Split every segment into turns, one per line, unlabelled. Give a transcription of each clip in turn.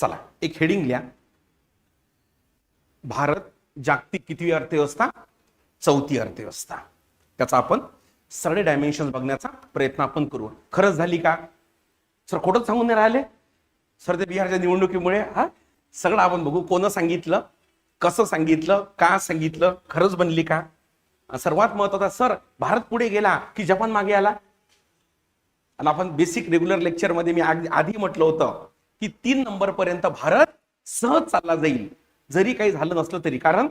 चला एक हेडिंग लिहा. भारत जागतिक कितवी अर्थव्यवस्था? चौथी अर्थव्यवस्था. त्याचा आपण सरळे डायमेन्शन बघण्याचा प्रयत्न आपण करू. खरंच झाली का? सर खोटंच सांगून नाही राहिले? सर ते बिहारच्या निवडणुकीमुळे हा? सगळं आपण बघू. कोणं सांगितलं? कसं सांगितलं? का सांगितलं? खरंच बनली का? सर्वात महत्त्वाचा सर भारत पुढे गेला की जपान मागे आला? आणि आपण बेसिक रेग्युलर लेक्चरमध्ये मी आधी आधी म्हटलं होतं की तीन नंबर पर्यंत भारत सहज चालला जाईल. जरी काही झालं नसलं तरी. कारण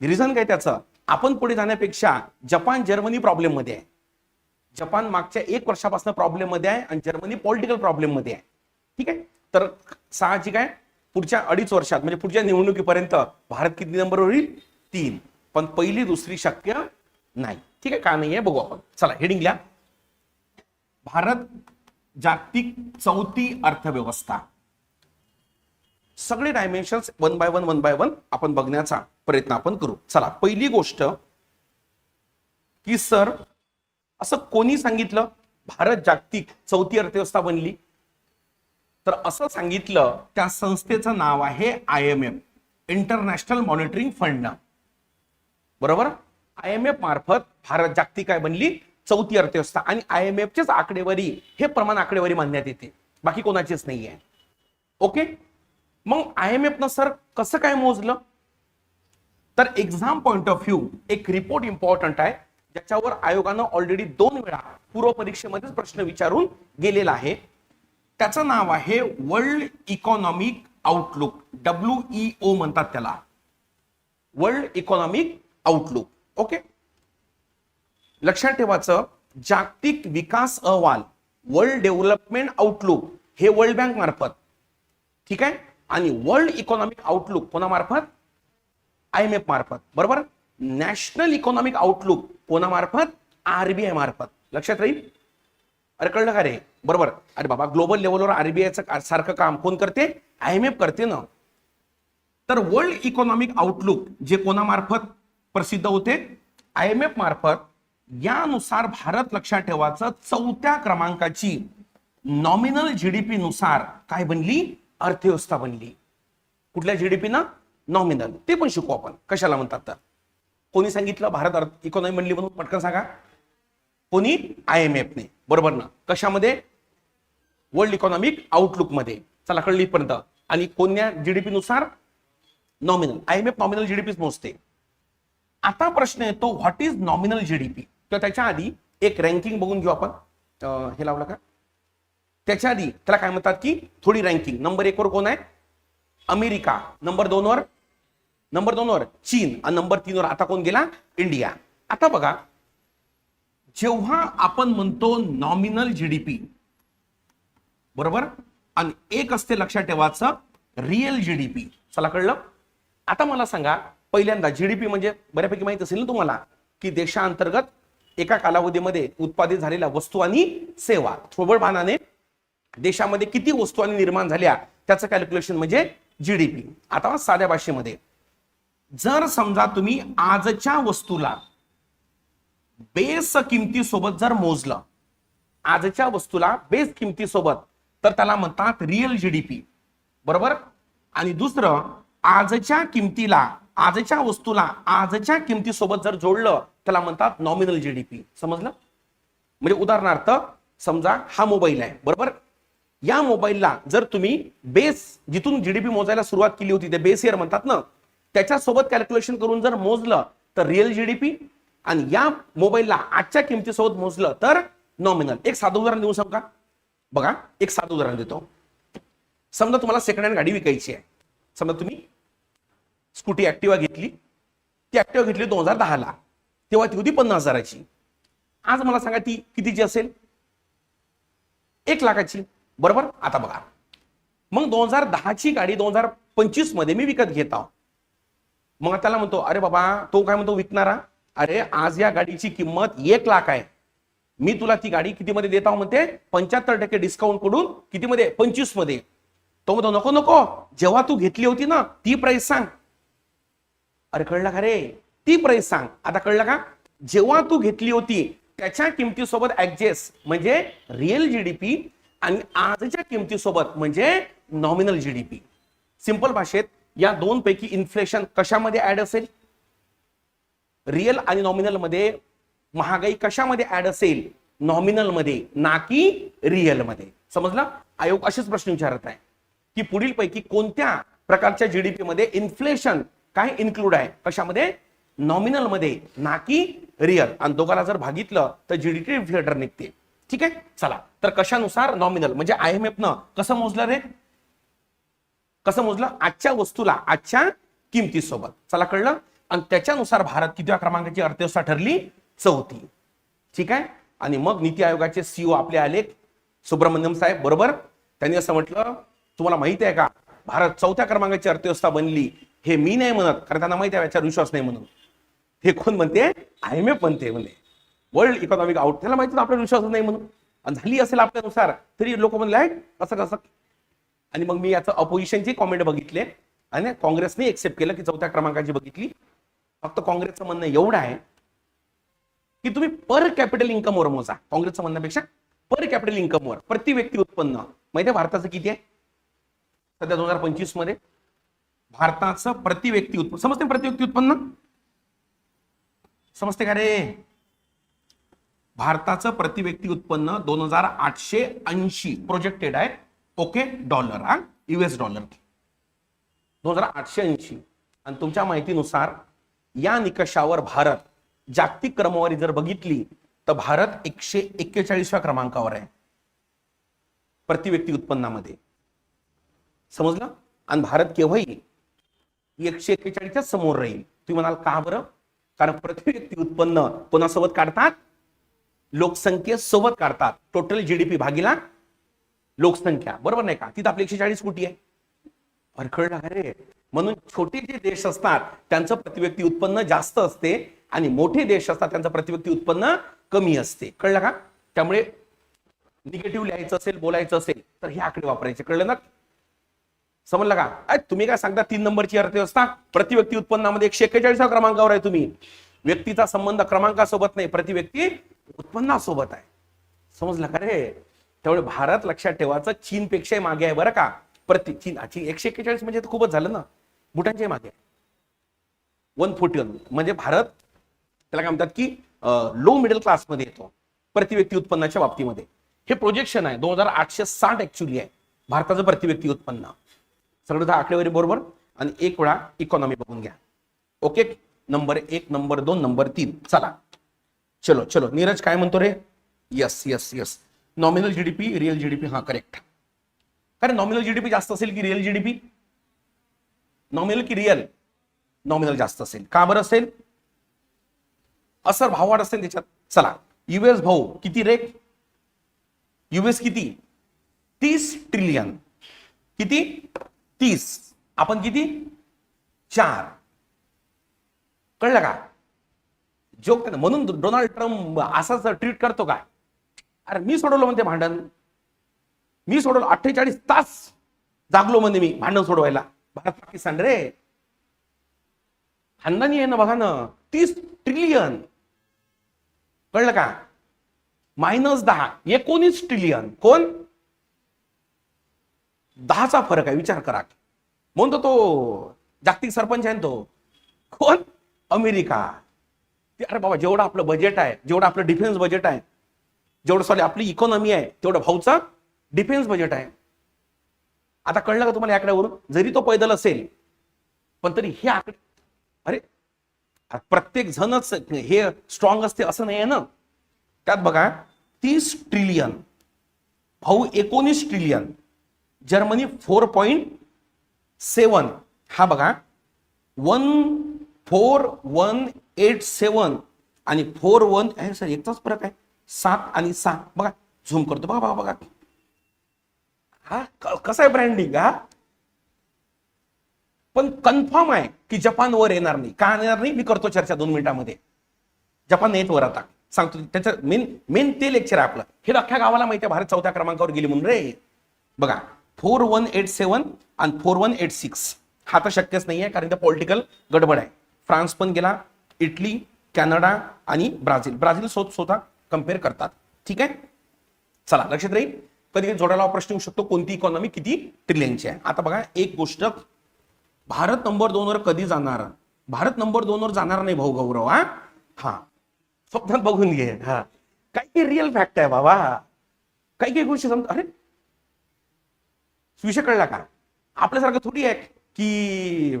रिझन काय त्याचं? आपण पुढे जाण्यापेक्षा जपान जर्मनी प्रॉब्लेममध्ये आहे. जपान मागच्या एक वर्षापासून प्रॉब्लेममध्ये आहे आणि जर्मनी पॉलिटिकल प्रॉब्लेममध्ये आहे. ठीक आहे? तर साहजिक आहे पुढच्या अडीच वर्षात म्हणजे पुढच्या निवडणुकीपर्यंत भारत किती नंबर होईल तीन. पण पहिली दुसरी शक्य नाही. ठीक आहे? का नाही आहे बघू आपण. चला हेडिंग लिहा. भारत जागतिक चौथी अर्थव्यवस्था. सगळे dimensions one by one one by one आपण बघण्याचा प्रयत्न आपण करू. चला पहिली गोष्ट की सर असं कोणी सांगितलं? भारत जागतिक चौथी अर्थव्यवस्था बनली. तर असं सांगितलं त्या संस्थेचं नाव आहे I M F international monitoring fund बरोबर? आय एम एफ मार्फत भारत जागतिक काय बनली? चौथी अर्थव्यवस्था आणि आय एम एफचेच आकडेवारी हे प्रमाण आकडेवारी मानण्यात येते. बाकी कोणाचीच नाही आहे ओके? मग आय एम एफ न सर कसं काय मोजलं? तर एक्झाम पॉइंट ऑफ व्ह्यू एक रिपोर्ट इम्पॉर्टंट आहे ज्याच्यावर आयोगानं ऑलरेडी दोन वेळा पूर्व परीक्षेमध्येच प्रश्न विचारून गेलेला आहे. त्याचं नाव आहे world economic outlook W E O म्हणतात त्याला. World economic outlook okay? लक्षात ठेवायचं जागतिक विकास अहवाल वर्ल्ड डेव्हलपमेंट आउटलुक हे वर्ल्ड बँक मार्फत. ठीक आहे? आणि वर्ल्ड इकॉनॉमिक आउटलुक कोणामार्फत? आय एम एफ मार्फत. बरोबर? नॅशनल इकॉनॉमिक आउटलुक कोणामार्फत? आरबीआय मार्फत. लक्षात राहील? अरे कळलं का रे? बरोबर. अरे बाबा ग्लोबल लेवलवर आरबीआयचं सारखं काम कोण करते? आय एम एफ करते ना. तर वर्ल्ड इकॉनॉमिक आउटलुक जे कोणामार्फत प्रसिद्ध होते? आय एम एफ मार्फत यानुसार भारत लक्षात ठेवायचं चौथ्या क्रमांकाची नॉमिनल जीडीपी नुसार काय बनली? अर्थव्यवस्था बनली. कुठल्या जीडीपी ना? नॉमिनल ते पण शिकू आपण. कशाला म्हणतात तर? कोणी सांगितलं भारत अर्थ इकॉनॉमी बनली म्हणून? पटकन सांगा. कोणी? आय एम एफने बरोबर ना? कशामध्ये? वर्ल्ड इकॉनॉमिक आउटलुकमध्ये. चला कळली पर्यंत आणि कोणत्या जीडीपी नुसार? Nominal I M F nominal जीडीपीच मोजते. आता प्रश्न येतो व्हॉट इज नॉमिनल जीडीपी तर त्याच्या आधी एक रँकिंग बघून घेऊ आपण. हे लावलं का? त्याच्या आधी त्याला काय म्हणतात की थोडी रँकिंग नंबर एक वर कोण आहे? अमेरिका. नंबर दोनवर नंबर दोनवर चीन. आणि नंबर तीनवर आता कोण गेला? इंडिया. आता बघा जेव्हा आपण म्हणतो नॉमिनल जीडीपी बरोबर? आणि एक असते लक्षात ठेवायचं रिअल जीडीपी चला कळलं? आता मला सांगा पहिल्यांदा जीडीपी म्हणजे बऱ्यापैकी माहीत असेल ना तुम्हाला की देशांतर्गत एका कालावधीमध्ये उत्पादित झालेल्या वस्तू आणि सेवा. थोबडमानाने देशामध्ये किती वस्तू आणि निर्माण झाल्या त्याचं कॅल्क्युलेशन म्हणजे जीडीपी आता साध्या भाषेमध्ये जर समजा तुम्ही आजच्या वस्तूला बेस किमतीसोबत जर मोजलं आजच्या वस्तूला बेस किमतीसोबत तर त्याला म्हणतात रिअल जीडीपी बरोबर? आणि दुसरं आजच्या किमतीला आजच्या वस्तूला आजच्या किमतीसोबत जर जोडलं त्याला म्हणतात नॉमिनल जीडीपी समजलं? म्हणजे उदाहरणार्थ समजा हा मोबाईल आहे बरोबर? या मोबाईलला जर तुम्ही बेस जिथून जीडीपी मोजायला सुरुवात केली होती ते बेस इयर म्हणतात ना त्याच्यासोबत कॅल्क्युलेशन करून जर मोजलं तर रिअल जीडीपी आणि या मोबाईलला आजच्या किमतीसोबत मोजलं तर नॉमिनल एक साधं उदाहरण देऊ सांग का बघा एक साधं उदाहरण देतो. समजा तुम्हाला सेकंड हँड गाडी विकायची आहे. समजा तुम्ही स्कूटी ऍक्टिवा घेतली. ती ॲक्टिवा घेतली दोन हजार दहाला. तेव्हा ती होती पन्नास हजाराची. आज मला सांगा ती कितीची असेल? एक लाखाची. बरोबर? आता बघा. मग दोन हजार दहाची गाडी दोन हजार पंचवीसमध्ये मी विकत घेत आहो. मग त्याला म्हणतो अरे बाबा तो काय म्हणतो विकणारा? अरे आज या गाडीची किंमत एक लाख आहे. मी तुला ती गाडी कितीमध्ये देत आहो? म्हणते पंच्याहत्तर टक्के डिस्काउंटकडून कितीमध्ये? पंचवीसमध्ये तो म्हणतो नको नको. जेव्हा तू घेतली होती ना ती प्राइस सांग. अरे कळलं का रे? ती प्राइस सांग. आता कळलं का? जेव्हा तू घेतली होती त्याच्या किमतीसोबत ऍडजस्ट म्हणजे रिअल जीडीपी आणि आजच्या किमतीसोबत म्हणजे नॉमिनल जीडीपी सिंपल भाषेत या दोन पैकी इन्फ्लेशन कशामध्ये ऍड असेल? रिअल आणि नॉमिनलमध्ये महागाई कशामध्ये ऍड असेल? नॉमिनलमध्ये ना की रिअलमध्ये. समजलं? आयोग असेच प्रश्न विचारत आहे. की पुढील पैकी कोणत्या प्रकारच्या जीडीपी मध्ये इन्फ्लेशन काय इन्क्लूड आहे? कशामध्ये? नॉमिनलमध्ये. ना की रिअल आणि दोघाला जर भागितलं तर जीडीपी रिफ्लेटर निघते. ठीक आहे? चला. तर कशानुसार नॉमिनल म्हणजे आय एम एफ न कसं मोजलं रे? कसं मोजलं? आजच्या वस्तूला आजच्या किमतीसोबत. चला कळलं? आणि त्याच्यानुसार भारत कितव्या क्रमांकाची अर्थव्यवस्था ठरली? चौथी. ठीक आहे? आणि मग नीती आयोगाचे सीओ आपले आले. सुब्रमण्यम साहेब बरोबर? त्यांनी असं म्हटलं तुम्हाला माहिती आहे का? भारत चौथ्या क्रमांकाची अर्थव्यवस्था बनली. हे मी नाही म्हणत कारण त्यांना माहिती आहे याच्यावर विश्वास नाही म्हणून. हे कोण म्हणते? आय एम एफ म्हणते म्हणे. वर्ल्ड इकॉनॉमिक आउट त्याला माहिती आपल्याला विश्वास नाही म्हणून. आणि झाली असेल आपल्यानुसार तरी लोक म्हणले "आहे, कसं कसं? आणि मग मी याचं अपोजिशनचे कॉमेंट बघितले आणि काँग्रेसने एक्सेप्ट केलं की चौथ्या क्रमांकाची बघितली. फक्त काँग्रेसचं म्हणणं एवढं आहे की तुम्ही पर कॅपिटल इन्कमवर मोजा. काँग्रेसचं म्हणण्यापेक्षा पर कॅपिटल इन्कमवर प्रति व्यक्ती उत्पन्न. माहिती आहे भारताचं किती आहे? सध्या दोन हजार पंचवीसमध्ये भारताचं प्रति व्यक्ती उत्पन्न. समजते प्रति व्यक्ती उत्पन्न? समजते का रे? भारताचं प्रति व्यक्ती उत्पन्न दोन हजार आठशे ऐंशी प्रोजेक्टेड आहे. ओके डॉलर हा? युएस डॉलर दोन हजार आठशे ऐंशी. आणि तुमच्या माहितीनुसार या निकषावर भारत जागतिक क्रमवारी जर बघितली तर भारत एकशे एक्केचाळीसव्या क्रमांकावर आहे. प्रति व्यक्ती उत्पन्नामध्ये. समजलं? आणि भारत केव्हाही एकशे एक्केचाळीसच्या समोर राहील. तुम्ही म्हणाल का बरं? कारण प्रति व्यक्ती उत्पन्न कोणासोबत काढतात? लोकसंख्येसोबत काढतात. टोटल जीडीपी भागीला लोकसंख्या. बरोबर नाही का? तिथं आपली एकशे चाळीस कोटी आहे. अरे! रे म्हणून छोटे जे देश असतात त्यांचं प्रतिव्यक्ती उत्पन्न जास्त असते आणि मोठे देश असतात त्यांचं प्रतिव्यक्ती उत्पन्न कमी असते. कळलं का? त्यामुळे निगेटिव्ह लिहायचं असेल बोलायचं असेल तर हे आकडे वापरायचे. कळलं ना? समजलं का? तुम्ही काय सांगता तीन नंबरची अर्थव्यवस्था? प्रतिव्यक्ती उत्पन्नामध्ये एकशे एक्केचाळीसा क्रमांकावर आहे तुम्ही. व्यक्तीचा संबंध क्रमांकासोबत नाही प्रति व्यक्ती उत्पन्नासोबत आहे. समजलं का रे? त्यामुळे भारत लक्षात ठेवायचं चीनपेक्षा मागे आहे बरं का. प्रति चीन चीन एकशे एक्केचाळीस म्हणजे खूपच झालं ना. भूटानच्या मागे वन फोर्टी वन म्हणजे भारत त्याला काय म्हणतात की लो मिडल क्लासमध्ये येतो. प्रति व्यक्ती उत्पन्नाच्या बाबतीमध्ये. हे प्रोजेक्शन आहे. दोन हजार आठशे साठ ऍक्च्युली आहे. भारताचं प्रति व्यक्ती उत्पन्न. सगळं दहा आकडेवारी बरोबर. आणि एक वेळा इकॉनॉमी बघून घ्या. ओके नंबर एक नंबर दोन नंबर तीन. चला. चलो चलो. नीरज काय म्हणतो रे? Yes yes yes nominal GDP real GDP हा करेक्ट कारण नॉमिनल जीडीपी जास्त असेल की रिअल जीडीपी नॉमिनल की रिअल नॉमिनल जास्त असेल. का बरं असेल? असर भाव वाढ असेल त्याच्यात. चला. युएस भाऊ किती रे? युएस किती? तीस ट्रिलियन किती? तीस. आपण किती? चार. कळलं का? जोक म्हणून डोनाल्ड ट्रम्प असाच ट्रीट करतो का? अरे मी सोडवलं म्हणते भांडण. मी सोडवलं. अठ्ठेचाळीस तास जागलो म्हणजे मी भांडण सोडवायला. भारत पाकिस्तान रे. खानदानी आहे ना बघा ना. तीस ट्रिलियन. कळलं का? मायनस दहा. एकोणीस ट्रिलियन. कोण? दहाचा फरक आहे विचार करा. म्हणतो तो जागतिक सरपंच आहे ना तो. कोण? अमेरिका. ते अरे बाबा जेवढं आपलं बजेट आहे जेवढं आपलं डिफेन्स बजेट आहे जेवढं सॉरी आपली इकॉनॉमी आहे तेवढं भाऊचा डिफेन्स बजेट आहे. आता कळलं का तुम्हाला आकड्यावरून जरी तो पैदल असेल पण तरी हे आकडे अरे प्रत्येक जणच हे स्ट्रॉंग असते असं नाही आहे ना. त्यात बघा तीस ट्रिलियन भाऊ एकोणीस trillion Germany four point seven. हा बघा. One four one eight seven आणि फोर वन सर एकचाच फरक आहे. सात आणि सहा बघा झूम करतो. बघा बघा बघा. हा कसं आहे ब्रँडिंग हा? पण कन्फर्म आहे की जपान वर येणार नाही. का येणार नाही? मी करतो चर्चा दोन मिनिटामध्ये. जपान येत वर आता. सांगतो त्याचं मेन मेन ते लेक्चर आहे आपलं. हे अख्ख्या गावाला माहिती आहे भारत चौथ्या क्रमांकावर गेली म्हणून रे. बघा. फोर वन एट सेवन आणि फोर वन एट सिक्स. हा तर शक्यच नाही आहे कारण ते पॉलिटिकल गडबड आहे. फ्रान्स पण गेला इटली कॅनडा आणि ब्राझील. ब्राझील स्वतः स्वतः कंपेअर करतात. ठीक आहे? चला लक्षात राहील. कधी कधी जोडायला प्रश्न येऊ शकतो कोणती इकॉनॉमी किती ट्रिलियनची आहे. आता बघा एक गोष्ट. भारत नंबर दोनवर कधी जाणार? भारत नंबर दोनवर जाणार नाही भाऊ गौरव हा? हा. स्वप्नात बघून घे. हा. काही काही रिअल फॅक्ट आहे बाबा. काही काही गोष्टी समजा अरे विषय कळला का आपल्यासारखं थोडी आहे की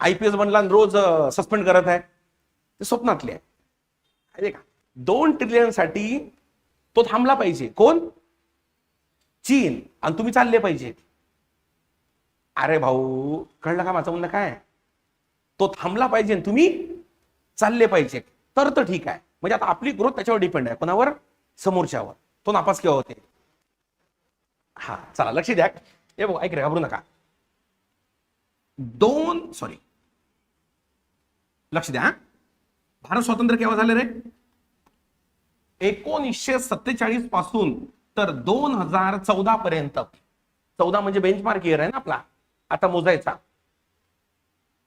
आय पी एस बनला रोज सस्पेंड करत आहे. ते स्वप्नातले आहे. का? दोन ट्रिलियनसाठी तो थांबला पाहिजे. कोण? चीन. आणि तुम्ही चालले पाहिजे. अरे भाऊ कळलं का माझं म्हणणं काय? तो थांबला पाहिजे आणि तुम्ही चालले पाहिजे. तर तर ठीक आहे. म्हणजे आता आपली ग्रोथ त्याच्यावर डिपेंड आहे. कोणावर? समोरच्यावर. तो नापास केव्हा होते? हा चला लक्ष द्या. हे बघ ऐक रे घाबरू नका. दोन सॉरी लक्ष द्या भारत स्वातंत्र्य केव्हा झाले रे? एकोणीसशे सत्तेचाळीसपासून तर दोन हजार चौदा पर्यंत. चौदा म्हणजे बेंचमार्क इयर आहे ना आपला. आता मोजायचा.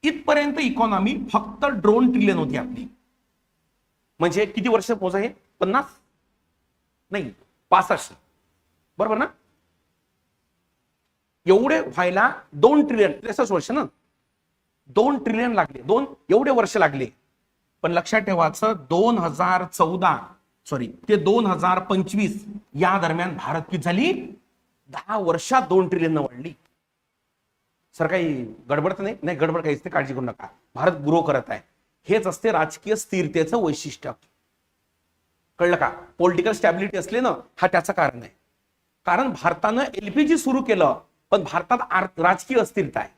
इथपर्यंत इकॉनॉमी फक्त ड्रोन ट्रिलियन होती आपली. म्हणजे किती वर्ष मोजा हे पन्नास? नाही पासष्ट. बरोबर ना? एवढे व्हायला दोन ट्रिलियन त्रेसष्ट वर्ष ना? दोन ट्रिलियन लागले दोन एवढे वर्ष लागले. पण लक्षात ठेवायचं दोन हजार चौदा सॉरी ते दोन हजार पंचवीस या दरम्यान भारत किती झाली? दहा वर्षात दोन ट्रिलियन वाढली. सर काही गडबड तर नाही? नाही गडबड काहीच नाही काळजी करू नका. भारत ग्रो करत आहे. हेच असते राजकीय स्थिरतेचं वैशिष्ट्य. कळलं का? पॉलिटिकल स्टॅबिलिटी असले ना हा त्याचं कारण आहे. कारण भारतानं एलपीजी सुरू केलं. पण भारतात राजकीय अस्थिरता आहे.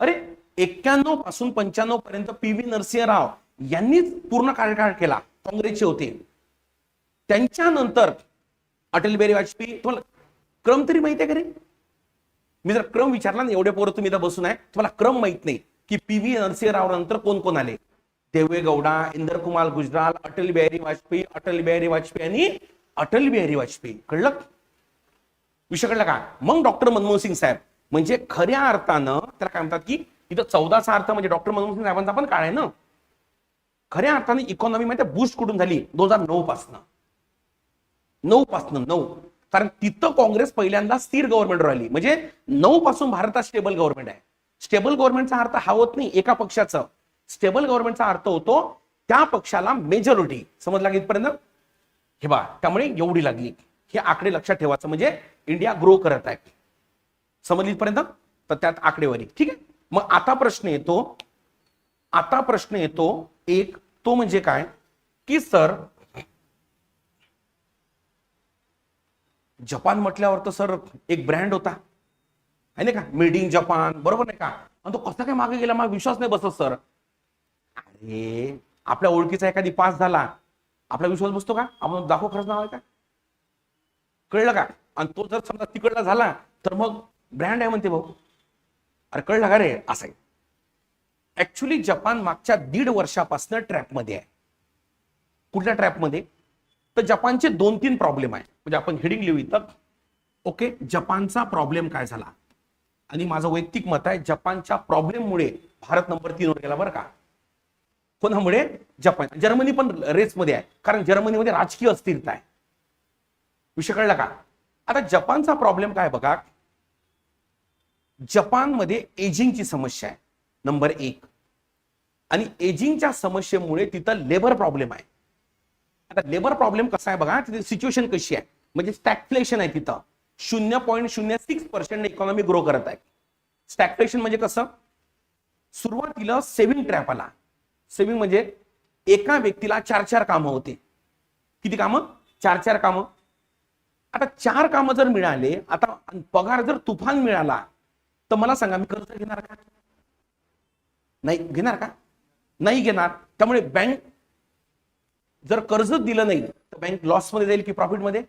अरे एक्क्याण्णवपासून पंच्याण्णव पर्यंत पी व्ही नरसिंहराव यांनीच पूर्ण कार्यकाळ केला काँग्रेसचे होते. त्यांच्यानंतर अटल बिहारी वाजपेयी तुम्हाला क्रम तरी माहिती आहे का रे? मी जर क्रम विचारला ना एवढे पोरं तुम्ही बसून आहे तुम्हाला क्रम माहीत नाही की पी व्ही नरसिंहराव नंतर कोण कोण आले? देवे गौडा इंदर कुमार गुजराल अटल बिहारी वाजपेयी अटल बिहारी वाजपेयी आणि अटल बिहारी वाजपेयी. कळलं? विषय कळला का मग डॉक्टर मनमोहन सिंग साहेब. म्हणजे खऱ्या अर्थानं त्याला काय म्हणतात की इथं चौदाचा अर्थ म्हणजे डॉक्टर मनमोहन सिंग साहेबांचा पण काळ आहे ना. खऱ्या अर्थाने इकॉनॉमी मध्ये बूस्ट कुठून झाली? दोन हजार नऊ पासनं. नऊ पासनं नऊ. कारण तिथं काँग्रेस पहिल्यांदा स्थिर गव्हर्नमेंट राहिली. म्हणजे नऊ पासून भारतात स्टेबल गव्हर्नमेंट आहे. स्टेबल गव्हर्नमेंटचा अर्थ हा होत नाही एका पक्षाचं. स्टेबल गव्हर्नमेंटचा अर्थ होतो त्या पक्षाला मेजॉरिटी समजला इथपर्यंत? हे बा त्यामुळे एवढी लागली. हे आकडे लक्षात ठेवायचं. म्हणजे इंडिया ग्रो करत आहे. समजली पर्यंत तर त्यात आकडेवारी ठीक आहे? मग आता प्रश्न येतो आता प्रश्न येतो एक तो म्हणजे काय? की सर जपान म्हटल्यावर तर सर एक ब्रँड होता. आहे नाही का? मेड इन जपान बरोबर नाही का? आणि तो कसा काय मागे गेला? मला विश्वास नाही बसत सर. अरे आपल्या ओळखीचा एखादी पास झाला. आपला विश्वास बसतो का? आपण दाखव खरंच नाव आहे का? कळलं का? आणि तो जर समजा तिकडला झाला तर मग ब्रँड आहे म्हणते भाऊ. अरे कळलं का रे? असं आहे. ऍक्च्युली जपान मागच्या दीड वर्षापासून ट्रॅपमध्ये आहे. कुठल्या ट्रॅपमध्ये? तर जपानचे दोन तीन प्रॉब्लेम आहे. म्हणजे आपण हेडिंग लिहू इथं. ओके जपानचा प्रॉब्लेम काय झाला? आणि माझं वैयक्तिक मत आहे जपानच्या प्रॉब्लेममुळे भारत नंबर तीन वर गेला बरं का. कोणामुळे? जपान. जर्मनी पण रेसमध्ये आहे. कारण जर्मनीमध्ये राजकीय अस्थिरता आहे. विषय कळला का? आता जपानचा प्रॉब्लेम काय बघा? जपानमध्ये एजिंगची समस्या आहे. नंबर एक. आणि एजिंगच्या समस्येमुळे तिथं लेबर प्रॉब्लेम आहे. आता लेबर प्रॉब्लेम कसा आहे बघा? तिथे सिच्युएशन कशी आहे? म्हणजे स्टॅगफ्लेशन आहे तिथं. शून्य पॉईंट शून्य सिक्स पर्सेंट इकॉनॉमी ग्रो करत आहे. स्टॅगफ्लेशन म्हणजे कसं? सुरुवातीला सेव्हिंग ट्रॅप आला. सेव्हिंग म्हणजे एका व्यक्तीला चार चार कामं होते. किती कामं? चार चार कामं. आता चार कामं जर मिळाले आता पगार जर तुफान मिळाला तर मला सांगा मी कर्ज घेणार का? नाही घेणार का? नाही घेणार. त्यामुळे बँक जर कर्ज दिलं नाही तर बँक लॉसमध्ये जाईल की प्रॉफिटमध्ये?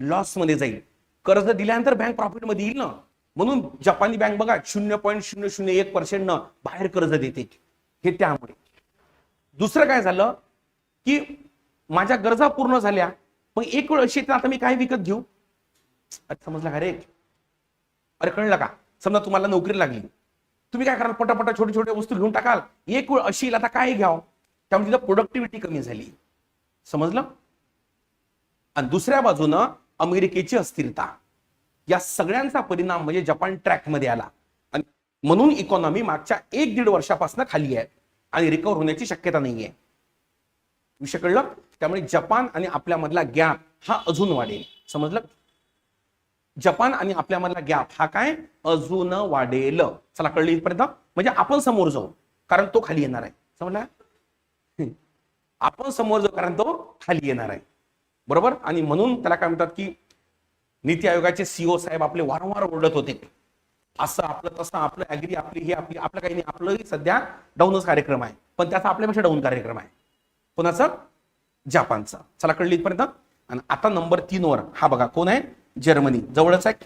लॉसमध्ये जाईल. कर्ज दिल्यानंतर बँक प्रॉफिटमध्ये येईल ना? म्हणून जपानी बँक बघा शून्य पॉईंट शून्य शून्य एक पर्सेंट न बाहेर कर्ज देते. हे त्यामुळे. दुसरं काय झालं? की माझ्या गरजा पूर्ण झाल्या. मग एक वेळ अशी आता मी काय विकत घेऊ? अरे समजला का रे? अरे कळलं का? समजा तुम्हाला नोकरी लागली. तुम्ही काय कराल? पटापटा छोटे छोटे वस्तू घेऊन टाकाल. एक वेळ अशी आता काय घ्यावं? त्यामुळे तिथं प्रोडक्टिव्हिटी कमी झाली. समजलं? आणि दुसऱ्या बाजूनं अमेरिकेची अस्थिरता. या सगळ्यांचा परिणाम म्हणजे जपान ट्रॅकमध्ये आला. आणि म्हणून इकॉनॉमी मागच्या एक दीड वर्षापासून खाली आहे. आणि रिकवर होण्याची शक्यता नाहीये. विषय कळलं? त्यामुळे जपान आणि आपल्यामधला गॅप हा अजून वाढेल. समजलं? जपान आणि आपल्यामधला गॅप हा काय? अजून वाढेल. चला कळलं इथपर्यंत? म्हणजे आपण समोर जाऊ कारण तो खाली येणार आहे. समजला? आपण समोर जाऊ कारण तो खाली येणार आहे. बरोबर? आणि म्हणून त्याला काय म्हणतात की नीती आयोगाचे सीओ साहेब आपले वारंवार ओरडत होते. असं आपलं तसं आपलं ऍग्री आपली हे आपली आपलं काही नाही. आपलंही सध्या डाऊनच कार्यक्रम आहे. पण त्याचा आपल्यापेक्षा डाऊन कार्यक्रम आहे. कोणाचा? जपानचा. चला कळली इथपर्यंत? आणि आता नंबर तीन वर हा बघा कोण आहे? जर्मनी. जवळच आहे?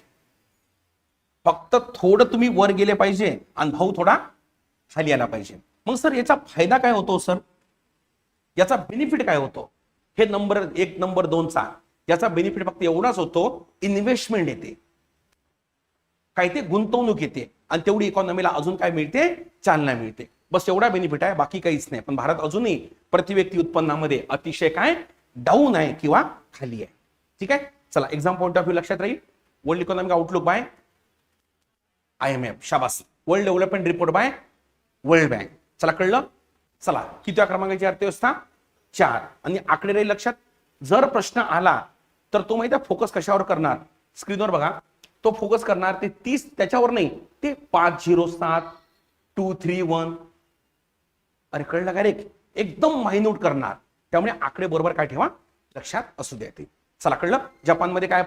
फक्त थोडं तुम्ही वर गेले पाहिजे आणि भाऊ थोडा खाली आला पाहिजे. मग सर याचा फायदा काय होतो सर? याचा बेनिफिट काय होतो? हे नंबर एक नंबर दोनचा याचा बेनिफिट फक्त एवढाच होतो इन्व्हेस्टमेंट येते. काय ते? गुंतवणूक येते. आणि तेवढी इकॉनॉमीला अजून काय मिळते? चालना मिळते. बस एवढा बेनिफिट आहे बाकी काहीच नाही. पण भारत अजूनही प्रतिव्यक्ती उत्पन्नामध्ये अतिशय काय? डाऊन आहे किंवा खाली आहे. ठीक आहे? चला एक्झाम पॉईंट ऑफ व्ह्यू लक्षात राहील. World economic outlook by I M F शाबास. World development report by world bank चला कळलं? चला किती क्रमांकाची अर्थव्यवस्था? चार. आणि आकडे राहील लक्षात? जर प्रश्न आला तर तो माहिती फोकस कशावर करणार? स्क्रीनवर बघा. तो फोकस करणार ते तीस त्याच्यावर नाही ते पाच झिरो सात टू थ्री वन अरे कळलं का रे? एकदम मायन्यूट करणार. त्यामुळे आकडे बरोबर काय ठेवा? लक्षात असू द्या ते. चला कळलं? जपानमध्ये काय